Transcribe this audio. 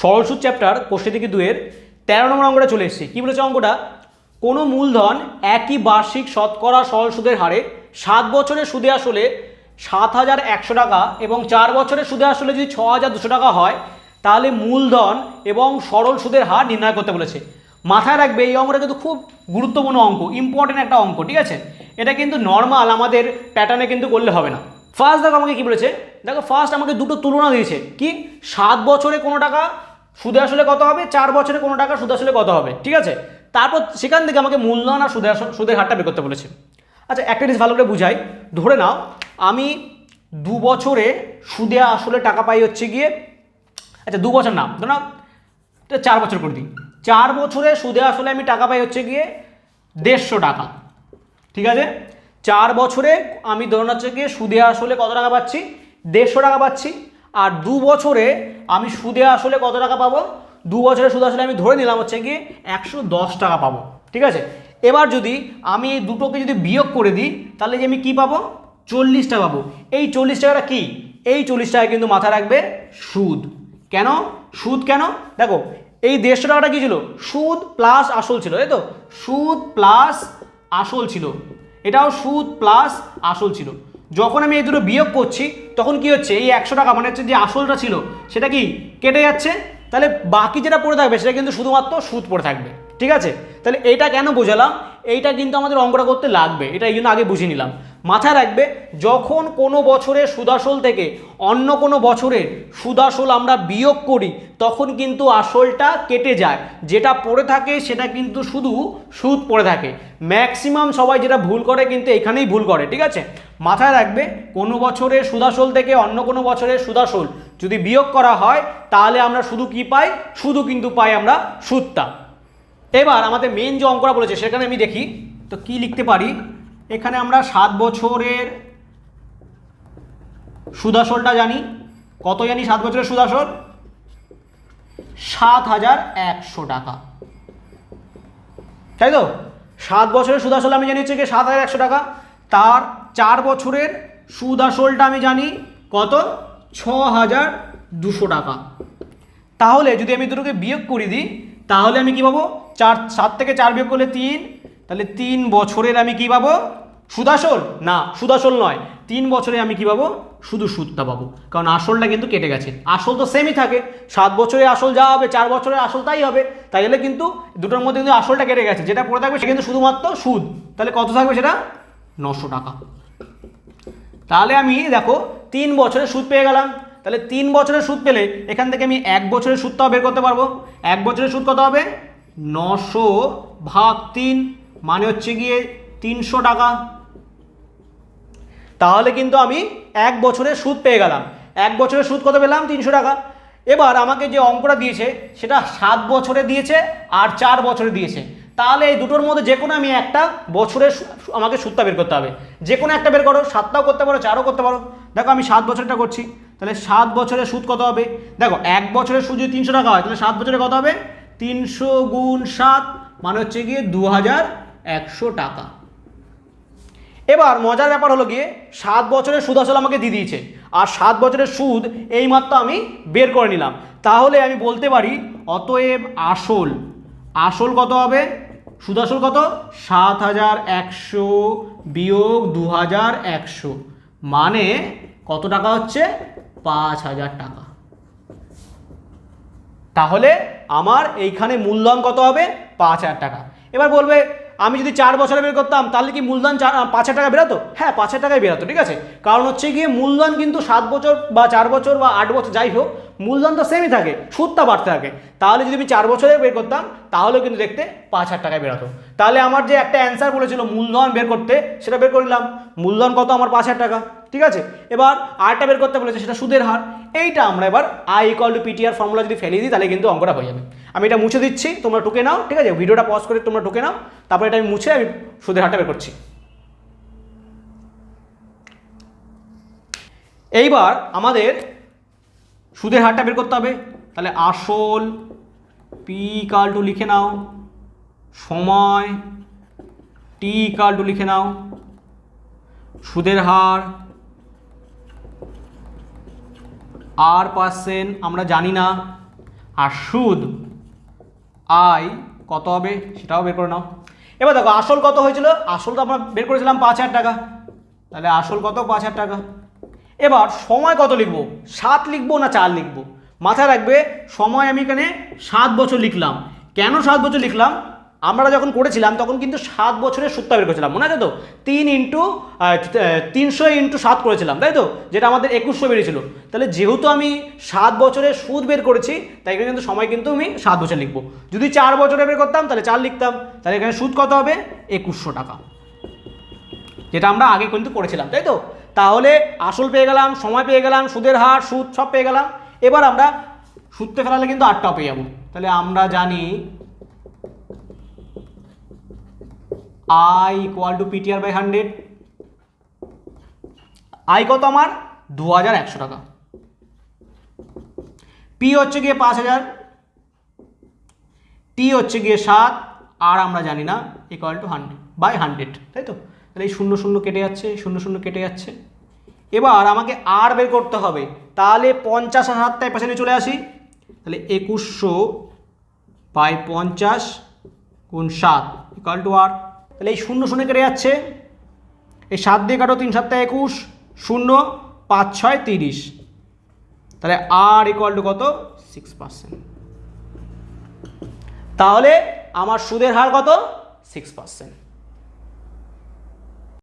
সরল সুদ চ্যাপ্টার কোষ্ঠী থেকে দুয়ের তেরো নম্বর অঙ্কটা চলে এসেছে। কী বলেছে অঙ্কটা? কোনো মূলধন একই বার্ষিক শতকরা সরল সুদের হারে সাত বছরের সুদে আসলে সাত হাজার একশো টাকা এবং চার বছরের সুদে আসলে যদি ছ হাজার দুশো টাকা হয়, তাহলে মূলধন এবং সরল সুদের হার নির্ণয় করতে বলেছে। মাথায় রাখবে, এই অঙ্কটা কিন্তু খুব গুরুত্বপূর্ণ অঙ্ক ইম্পর্টেন্ট একটা অঙ্ক, ঠিক আছে? এটা কিন্তু নর্মাল আমাদের প্যাটার্নে কিন্তু করলে হবে না। ফার্স্ট দেখো আমাকে কি বলেছে? দেখো ফার্স্ট আমাকে দুটো তুলনা দিয়েছে। কি? সাত বছরে কোনো টাকা সুদে আসলে কত হবে? চার বছরে কোনো টাকা সুদে আসলে কত হবে? ঠিক আছে? তারপর সেখান থেকে আমাকে মূলধন আর সুদে সুদের হারটা বের করতে বলেছে। আচ্ছা একটা জিনিস ভালো করে বুঝাই। ধরে নাও, আমি দু বছরে সুদে আসলে টাকা পাই হচ্ছে গিয়ে আচ্ছা দু বছর না, ধরে চার বছর করে দিই। চার বছরে সুদে আসলে আমি টাকা পাই হচ্ছে গিয়ে দেড়শো টাকা। ঠিক আছে? চার বছরে আমি ধরুন হচ্ছে গিয়ে সুদে আসলে কত টাকা পাচ্ছি? দেড়শো টাকা পাচ্ছি। আর দু বছরে আমি সুদে আসলে কত টাকা পাবো? দু বছরে সুদ আসলে আমি ধরে নিলাম হচ্ছে কি একশো দশ টাকা পাবো, ঠিক আছে? এবার যদি আমি এই দুটোকে যদি বিয়োগ করে দিই, তাহলে যে আমি কি পাবো? চল্লিশ টাকা পাবো। এই চল্লিশ টাকাটা কি? এই চল্লিশ টাকা কিন্তু মাথায় রাখবে সুদ। কেন? সুদ কেন? দেখো, এই দেড়শো টাকাটা কী ছিল? সুদ প্লাস আসল ছিল, তাই তো? সুদ প্লাস আসল ছিল। এটাও সুদ প্লাস আসল ছিল। যখন আমি এই দুটো বিয়োগ করছি, তখন কি হচ্ছে? এই একশো টাকা মানে হচ্ছে যে আসলটা ছিল, সেটা কি কেটে যাচ্ছে? তাহলে বাকি যেটা পড়ে থাকবে, সেটা কিন্তু শুধুমাত্র সুদ পড়ে থাকবে। ঠিক আছে? তাহলে এটা কেন বোঝালাম? এইটা কিন্তু আমাদের অঙ্কটা করতে লাগবে। এটা এই জন্য আগে বুঝে নিলাম। মাথায় রাখবে, যখন কোনো বছরের সুদাসল থেকে অন্য কোনো বছরের সুদাসল আমরা বিয়োগ করি, তখন কিন্তু আসলটা কেটে যায়। যেটা পড়ে থাকে সেটা কিন্তু শুধু সুদ পড়ে থাকে। ম্যাক্সিমাম সবাই যেটা ভুল করে কিন্তু এখানেই ভুল করে, ঠিক আছে? মাথায় রাখবে, কোনো বছরের সুদাসল থেকে অন্য কোনো বছরের সুদাসল যদি বিয়োগ করা হয়, তাহলে আমরা শুধু কি পাই? শুধু কিন্তু পাই আমরা সুদটা। এবার আমাদের মেন যে অঙ্কটা বলেছে, সেখানে আমি দেখি। তো কি লিখতে পারি? এখানে আমরা সাত বছরের সুদাসলটা জানি। কত জানি সাত বছরের সুদাসল সাত হাজার একশো টাকা। তাই তো? সাত বছরের সুদাসল আমি জানি হচ্ছে কি সাত হাজার একশো টাকা। তার চার বছরের সুদাসলটা আমি জানি কত? ছ হাজার দুশো টাকা। তাহলে যদি আমি দুটোকে বিয়োগ করে দিই, তাহলে আমি কি পাবো? চার, সাত থেকে চার বিয়োগ করলে তিন তাহলে তিন বছরের আমি কি পাবো? সুদাসল? না, সুদাসল নয়। তিন বছরে আমি কি পাবো? শুধু সুদটা পাবো। কারণ আসলটা কিন্তু কেটে গেছে। আসল তো সেমই থাকে। সাত বছরে আসল যা হবে, চার বছরে আসল তাই হবে। তাই হলে কিন্তু দুটোর মধ্যে কিন্তু আসলটা কেটে গেছে। যেটা পড়ে থাকবে, সেটা কিন্তু শুধুমাত্র সুদ। তাহলে কত থাকবে সেটা? নশো টাকা। তাহলে আমি, দেখো, তিন বছরের সুদ পেয়ে গেলাম। তাহলে তিন বছরের সুদ পেলে এখান থেকে আমি এক বছরের সুদটাও বের করতে পারব। এক বছরের সুদ কত হবে? নশো ভাগ তিন মানে হচ্ছে গিয়ে তিনশো টাকা। তাহলে কিন্তু আমি এক বছরের সুদ পেয়ে গেলাম। এক বছরের সুদ কত পেলাম? তিনশো টাকা। এবার আমাকে যে অঙ্কটা দিয়েছে, সেটা সাত বছরে দিয়েছে আর চার বছরে দিয়েছে। তাহলে এই দুটোর মধ্যে যে কোনো আমি একটা বছরের আমাকে সুদটা বের করতে হবে। যে কোনো একটা বের করো, সাতটাও করতে পারো, চারও করতে পারো। দেখো আমি সাত বছরটা করছি। তাহলে সাত বছরের সুদ কত হবে? দেখো, এক বছরের সুদ যদি তিনশো টাকা হয়, তাহলে সাত বছরে কত হবে? তিনশো গুণ সাত মানে হচ্ছে গিয়ে দু হাজার একশো টাকা। এবার মজার ব্যাপার হলো গিয়ে সাত বছরের সুদ আসলে আমাকে দিয়ে দিয়েছে। আর সাত বছরের সুদ এইমাত্র আমি বের করে নিলাম। তাহলে আমি বলতে পারি, অতএব আসল আসল কত হবে? সুদ আসল কত? সাত হাজার একশো বিয়োগ দু হাজার একশো। মানে কত টাকা হচ্ছে? পাঁচ হাজার টাকা। তাহলে আমার এইখানে মূলধন কত হবে? পাঁচ হাজার টাকা। এবার বলবে আমি যদি চার বছরে বের করতাম, তাহলে কি মূলধন পাঁচ হাজার টাকা বেরোতো? হ্যাঁ পাঁচ হাজার টাকায় বেরোতো, ঠিক আছে? কারণ হচ্ছে গিয়ে মূলধন কিন্তু সাত বছর বা চার বছর বা আট বছর যাই হোক, মূলধন তো সেমই থাকে, সুদটা বাড়তে থাকে। তাহলে যদি আমি চার বছরে বের করতাম তাহলেও কিন্তু দেখতে পাঁচ হাজার টাকায় বেরোতো। তাহলে আমার যে একটা অ্যান্সার বলেছিল, মূলধন বের করতে, সেটা বের করলাম মূলধন কত? আমার পাঁচ হাজার টাকা, ঠিক আছে? এবার আরটা বের করতে বলেছে, সেটা সুদের হার। এইটা আমরা এবার I equal to PTR formula যদি ফেলে দিই, তাহলে কিন্তু অঙ্কটা হয়ে যাবে। আমি এটা মুছে দিচ্ছি, তোমরা টুকে নাও, ঠিক আছে? ভিডিওটা পজ করে তোমরা টুকে নাও, তারপরে এটা আমি মুছে আমি সুদের হারটা বের করছি। এইবার আমাদের সুদের হারটা বের করতে হবে। তাহলে আসল পি কাল টু লিখে নাও, সময় টি কাল টু লিখে নাও, সুদের হার আর পার্সেন্ট আমরা জানি না, আর সুদ আই কত হবে সেটাও বের করে নাও। এবার দেখো, আসল কত হয়েছিল? আসল তো আমরা বের করেছিলাম পাঁচ হাজার টাকা। তাহলে আসল কত? পাঁচ হাজার টাকা। এবার সময় কত লিখব? সাত লিখব না চার লিখব? মাথায় রাখবে, সময় আমি এখানে সাত বছর লিখলাম। কেন সাত বছর লিখলাম? আমরা যখন করেছিলাম, তখন কিন্তু সাত বছরের সুদটা বের করেছিলাম, মনে আছে তো? তিন ইন্টু তিনশো ইন্টু সাত করেছিলাম, তাই তো? যেটা আমাদের একুশশো বেরিয়েছিল। তাহলে যেহেতু আমি সাত বছরের সুদ বের করেছি, তাই এখানে কিন্তু সময় কিন্তু আমি সাত বছর লিখব। যদি চার বছরে বের করতাম, তাহলে চার লিখতাম। তাহলে এখানে সুদ কত হবে? একুশশো টাকা। যেটা আমরা আগে কিন্তু করেছিলাম, তাই তো? তাহলে আসল পেয়ে গেলাম, সময় পেয়ে গেলাম, সুদের হার, সুদ সব পেয়ে গেলাম। এবার আমরা সুদতে ফেলালে কিন্তু আটটাও পেয়ে যাব। তাহলে আমরা জানি I equal to PTR by hundred I কত আমার? দু হাজার একশো টাকা। পি হচ্ছে গিয়ে পাঁচ হাজার টি হচ্ছে গিয়ে সাত। আর আমরা জানি N equal to hundred by hundred তাই তো? তাহলে এই শূন্য শূন্য কেটে যাচ্ছে, শূন্য শূন্য কেটে যাচ্ছে। এবার আমাকে আর বের করতে হবে। তাহলে পঞ্চাশ আর সাতটায় পাশে নিয়ে চলে আসি। তাহলে একুশশো বাই পঞ্চাশ গুণ সাত ইকুয়াল টু আর তাহলে এই শূন্য শূন্য কেটে যাচ্ছে। এই সাত দিয়ে কাটো তিন সাতটা একুশ, শূন্য, পাঁচ, ছয়, তিরিশ। তাহলে আর ইকুয়াল টু কত? সিক্স পার্সেন্ট তাহলে আমার সুদের হার কত? Six percent